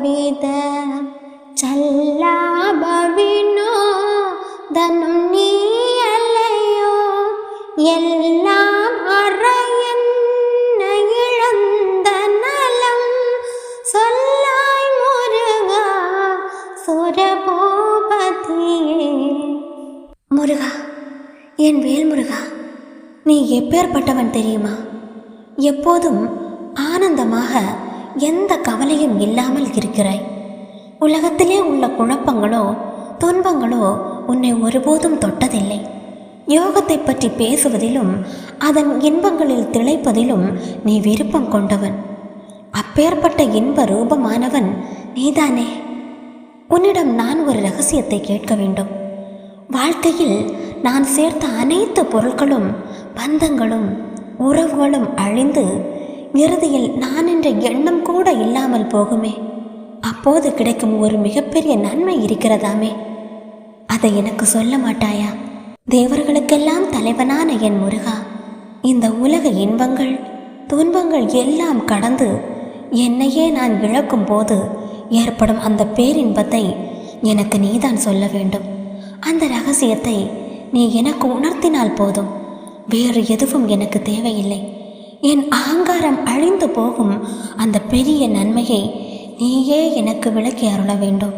ವಿಧ ಚಲ್ಲಾಭವಿನೋ ಧನು ನೀಯಲೆಯೋ எல்லாம் அறையன்ன இழந்த நலம் சொல்லாய் முருகா சுரபூபதியே முருகா என் வேல் முருகா நீ எப்பேற்பட்டவன் தெரியுமா எப்போதும் ஆனந்தமாக எந்த கவலையும் இல்லாமல் இருக்கிறாய். உலகத்திலே உள்ள குழப்பங்களோ துன்பங்களோ உன்னை ஒருபோதும் தொட்டதில்லை. யோகத்தை பற்றி பேசுவதிலும் அதன் இன்பங்களில் திளைப்பதிலும் நீ விருப்பம் கொண்டவன். அப்பேற்பட்ட இன்ப ரூபமானவன் நீதானே? உன்னிடம் நான் ஒரு ரகசியத்தை கேட்க வேண்டும். வாழ்க்கையில் நான் சேர்த்த அனைத்து பொருட்களும் பந்தங்களும் உறவுகளும் அழிந்து இறுதியில் நான் என்ற எண்ணம் கூட இல்லாமல் போகுமே. அப்போது கிடைக்கும் ஒரு மிகப்பெரிய நன்மை இருக்கிறதாமே. அதை எனக்கு சொல்ல மாட்டாயா? தேவர்களுக்கெல்லாம் தலைவனான என் முருகா. இந்த உலக இன்பங்கள் துன்பங்கள் எல்லாம் கடந்து என்னையே நான் இழக்கும் போது ஏற்படும் அந்த பேரின்பத்தை எனக்கு நீதான் சொல்ல வேண்டும். அந்த ரகசியத்தை நீ எனக்கு உணர்த்தினால் போதும். வேறு எதுவும் எனக்கு தேவையில்லை. என் அகங்காரம் அழிந்து போகும் அந்த பெரிய நன்மையை நீயே எனக்கு விளக்கி அருள வேண்டும்.